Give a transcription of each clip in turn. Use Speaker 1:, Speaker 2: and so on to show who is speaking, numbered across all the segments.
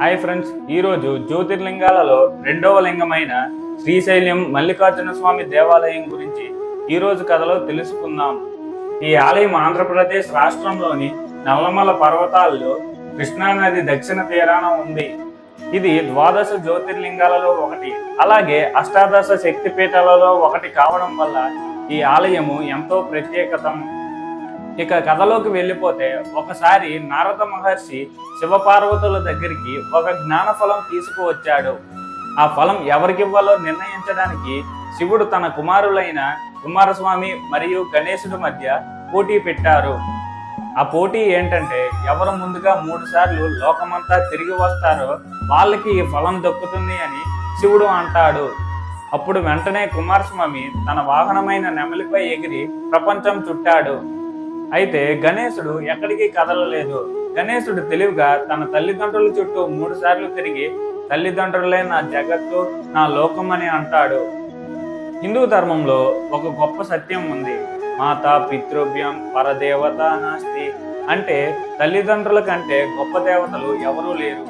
Speaker 1: Hi friends ఈరోజు జ్యోతిర్లింగాలలో రెండవ లింగమైన శ్రీశైలం మల్లికార్జున స్వామి దేవాలయం గురించి ఈరోజు కథలో తెలుసుకుందాం. ఈ ఆలయం ఆంధ్రప్రదేశ్ రాష్ట్రంలోని నల్లమల పర్వతాల్లో కృష్ణానది దక్షిణ తీరాన ఉంది. ఇది ద్వాదశ జ్యోతిర్లింగాలలో ఒకటి. అలాగే అష్టాదశ శక్తిపీఠాలలో ఒకటి కావడం వల్ల ఈ ఆలయము ఎంతో ప్రత్యేకతం ఇక కథలోకి వెళ్ళిపోతే ఒకసారి నారద మహర్షి శివపార్వతుల దగ్గరికి ఒక జ్ఞాన ఫలం తీసుకువచ్చాడు. ఆ ఫలం ఎవరికి ఇవ్వాలో నిర్ణయించడానికి శివుడు తన కుమారులైన కుమారస్వామి మరియు గణేశుడి మధ్య పోటీ పెట్టారు. ఆ పోటీ ఏంటంటే ఎవరు ముందుగా మూడు సార్లు లోకమంతా తిరిగి వస్తారో వాళ్ళకి ఈ ఫలం దక్కుతుంది అని శివుడు అంటాడు. అప్పుడు వెంటనే కుమారస్వామి తన వాహనమైన నెమలిపై ఎగిరి ప్రపంచం చుట్టాడు. అయితే గణేశుడు ఎక్కడికి కదలలేదు. గణేశుడు తెలివిగా తన తల్లిదండ్రుల చుట్టూ మూడు సార్లు తిరిగి తల్లిదండ్రులే నా జగత్తు నా లోకం అని అంటాడు. హిందూ ధర్మంలో ఒక గొప్ప సత్యం ఉంది. మాత పితృభ్యం పరదేవత నాస్తి అంటే తల్లిదండ్రుల కంటే గొప్ప దేవతలు ఎవరూ లేరు.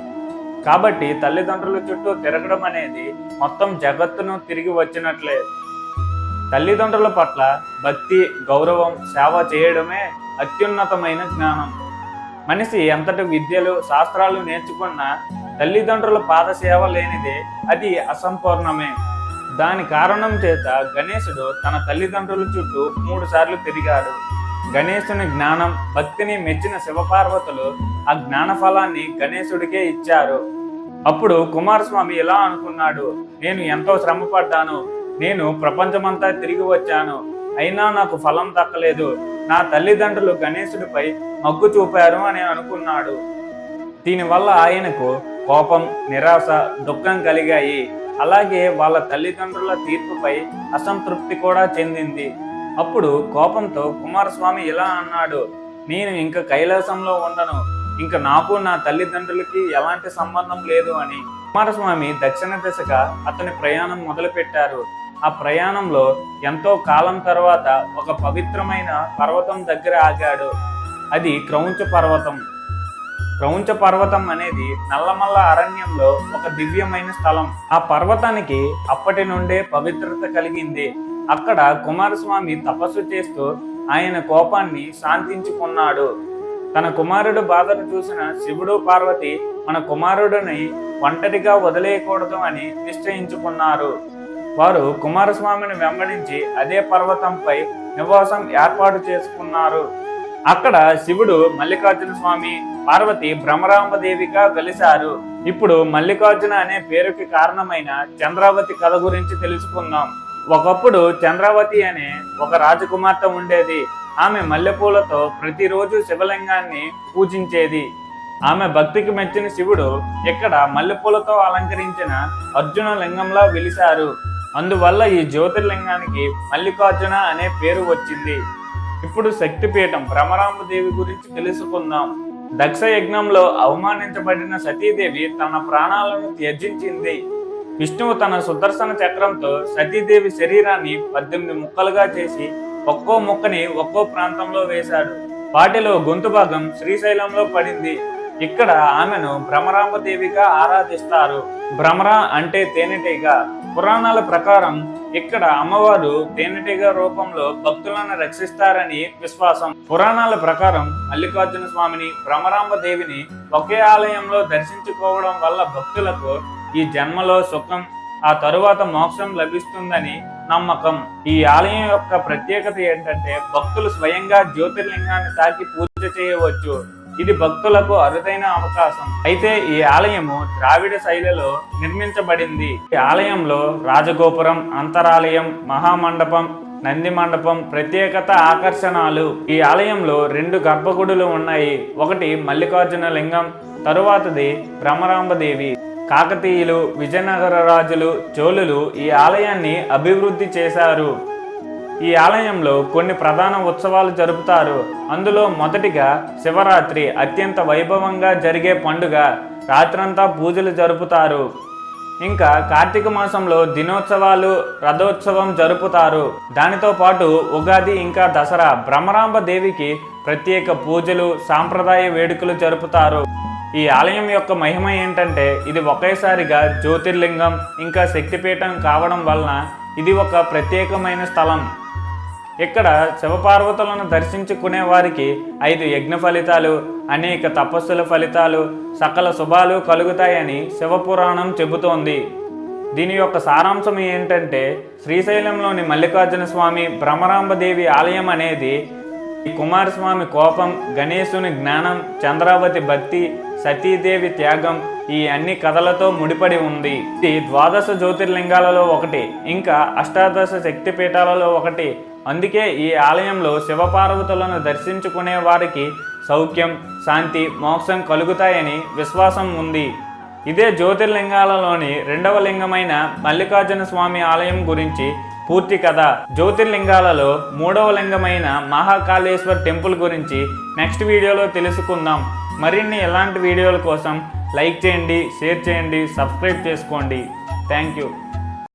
Speaker 1: కాబట్టి తల్లిదండ్రుల చుట్టూ తిరగడం అనేది మొత్తం జగత్తును తిరిగి వచ్చినట్లే. తల్లిదండ్రుల పట్ల భక్తి గౌరవం సేవ చేయడమే అత్యున్నతమైన జ్ఞానం. మనిషి ఎంతటి విద్యలు శాస్త్రాలు నేర్చుకున్నా తల్లిదండ్రుల పాదసేవ లేనిదే అది అసంపూర్ణమే. దాని కారణం చేత గణేశుడు తన తల్లిదండ్రుల చుట్టూ మూడు సార్లు తిరిగాడు. గణేశుని జ్ఞానం భక్తిని మెచ్చిన శివపార్వతులు ఆ జ్ఞాన ఫలాన్ని గణేశుడికే ఇచ్చారు. అప్పుడు కుమారస్వామి ఇలా అనుకున్నాడు నేను ఎంతో శ్రమపడ్డాను నేను ప్రపంచమంతా తిరిగి వచ్చాను. అయినా నాకు ఫలం దక్కలేదు. నా తల్లిదండ్రులు గణేశుడిపై మగ్గు చూపారు అని అనుకున్నాడు. దీనివల్ల ఆయనకు కోపం నిరాశ దుఃఖం కలిగాయి. అలాగే వాళ్ళ తల్లిదండ్రుల తీర్పుపై అసంతృప్తి కూడా చెందింది. అప్పుడు కోపంతో కుమారస్వామి ఇలా అన్నాడు నేను ఇంక కైలాసంలో ఉండను. ఇంక నాకు నా తల్లిదండ్రులకి ఎలాంటి సంబంధం లేదు అని. కుమారస్వామి దక్షిణ దిశగా అతని ప్రయాణం మొదలుపెట్టారు. ఆ ప్రయాణంలో ఎంతో కాలం తర్వాత ఒక పవిత్రమైన పర్వతం దగ్గర ఆగాడు. అది క్రౌంచ పర్వతం. క్రౌంచ పర్వతం అనేది నల్లమల్ల అరణ్యంలో ఒక దివ్యమైన స్థలం. ఆ పర్వతానికి అప్పటి నుండే పవిత్రత కలిగింది. అక్కడ కుమారస్వామి తపస్సు చేస్తూ ఆయన కోపాన్ని శాంతించుకున్నాడు. తన కుమారుడు బాధను చూసిన శివుడు పార్వతి మన కుమారుడిని ఒంటరిగా వదిలేయకూడదు అని నిశ్చయించుకున్నారు. వారు కుమారస్వామిని వెంబడించి అదే పర్వతంపై నివాసం ఏర్పాటు చేసుకున్నారు. అక్కడ శివుడు మల్లికార్జున స్వామి పార్వతి భ్రమరాంబదేవిగా వెలిశారు. ఇప్పుడు మల్లికార్జున అనే పేరుకి కారణమైన చంద్రావతి కథ గురించి తెలుసుకుందాం. ఒకప్పుడు చంద్రావతి అనే ఒక రాజకుమార్తె ఉండేది. ఆమె మల్లెపూలతో ప్రతిరోజు శివలింగాన్ని పూజించేది. ఆమె భక్తికి మెచ్చిన శివుడు ఇక్కడ మల్లెపూలతో అలంకరించిన అర్జున లింగంలా వెలిశారు. అందువల్ల ఈ జ్యోతిర్లింగానికి మల్లికార్జున అనే పేరు వచ్చింది. ఇప్పుడు శక్తిపీఠం భ్రమరాంబదేవి గురించి తెలుసుకుందాం. దక్ష యజ్ఞంలో అవమానించబడిన సతీదేవి తన ప్రాణాలను త్యజించింది. విష్ణువు తన సుదర్శన చక్రంతో సతీదేవి శరీరాన్ని పద్దెనిమిది ముక్కలుగా చేసి ఒక్కో ముక్కని ఒక్కో ప్రాంతంలో వేశాడు. వాటిలో గొంతు భాగం శ్రీశైలంలో పడింది. ఇక్కడ ఆమెను భ్రమరాంబదేవిగా ఆరాధిస్తారు. భ్రమర అంటే తేనెటీగ. పురాణాల ప్రకారం ఇక్కడ అమ్మవారు తేనెటీగ రూపంలో భక్తులను రక్షిస్తారని విశ్వాసం. పురాణాల ప్రకారం మల్లికార్జున స్వామిని భ్రమరాంబ దేవిని ఒకే ఆలయంలో దర్శించుకోవడం వల్ల భక్తులకు ఈ జన్మలో సుఖం ఆ తరువాత మోక్షం లభిస్తుందని నమ్మకం. ఈ ఆలయం యొక్క ప్రత్యేకత ఏంటంటే భక్తులు స్వయంగా జ్యోతిర్లింగాన్ని తాకి పూజ చేయవచ్చు. ఇది భక్తులకు అరుదైన అవకాశం. అయితే ఈ ఆలయము ద్రావిడ శైలిలో నిర్మించబడింది. ఈ ఆలయంలో రాజగోపురం అంతరాలయం మహామండపం నంది మండపం ప్రత్యేకత ఆకర్షణలు. ఈ ఆలయంలో రెండు గర్భగుడులు ఉన్నాయి. ఒకటి మల్లికార్జున లింగం తరువాతది భ్రమరాంబదేవి కాకతీయులు విజయనగర రాజులు చోళులు ఈ ఆలయాన్ని అభివృద్ధి చేశారు. ఈ ఆలయంలో కొన్ని ప్రధాన ఉత్సవాలు జరుపుతారు. అందులో మొదటిగా శివరాత్రి అత్యంత వైభవంగా జరిగే పండుగ రాత్రంతా పూజలు జరుపుతారు. ఇంకా కార్తీక మాసంలో దినోత్సవాలు రథోత్సవం జరుపుతారు. దానితో పాటు ఉగాది ఇంకా దసరా భ్రమరాంబ దేవికి ప్రత్యేక పూజలు సాంప్రదాయ వేడుకలు జరుపుతారు. ఈ ఆలయం యొక్క మహిమ ఏంటంటే ఇది ఒకేసారిగా జ్యోతిర్లింగం ఇంకా శక్తిపీఠం కావడం వలన ఇది ఒక ప్రత్యేకమైన స్థలం. ఇక్కడ శివపార్వతులను దర్శించుకునే వారికి ఐదు యజ్ఞ ఫలితాలు అనేక తపస్సుల ఫలితాలు సకల శుభాలు కలుగుతాయని శివపురాణం చెబుతోంది. దీని యొక్క సారాంశం ఏంటంటే శ్రీశైలంలోని మల్లికార్జున స్వామి భ్రమరాంబదేవి ఆలయం అనేది ఈ కుమారస్వామి కోపం గణేశుని జ్ఞానం చంద్రావతి భక్తి సతీదేవి త్యాగం ఈ అన్ని కథలతో ముడిపడి ఉంది. ఇది ద్వాదశ జ్యోతిర్లింగాలలో ఒకటి ఇంకా అష్టాదశ శక్తిపీఠాలలో ఒకటి అందుకే ఈ ఆలయంలో శివపార్వతులను దర్శించుకునే వారికి సౌఖ్యం శాంతి మోక్షం కలుగుతాయని విశ్వాసం ఉంది. ఇదే జ్యోతిర్లింగాలలోని రెండవ లింగమైన మల్లికార్జున స్వామి ఆలయం గురించి పూర్తి కథ. జ్యోతిర్లింగాలలో మూడవ లింగమైన మహాకాళేశ్వర్ టెంపుల్ గురించి నెక్స్ట్ వీడియోలో తెలుసుకుందాం. మరిన్ని ఎలాంటి వీడియోల కోసం లైక్ చేయండి షేర్ చేయండి సబ్స్క్రైబ్ చేసుకోండి. Thank you.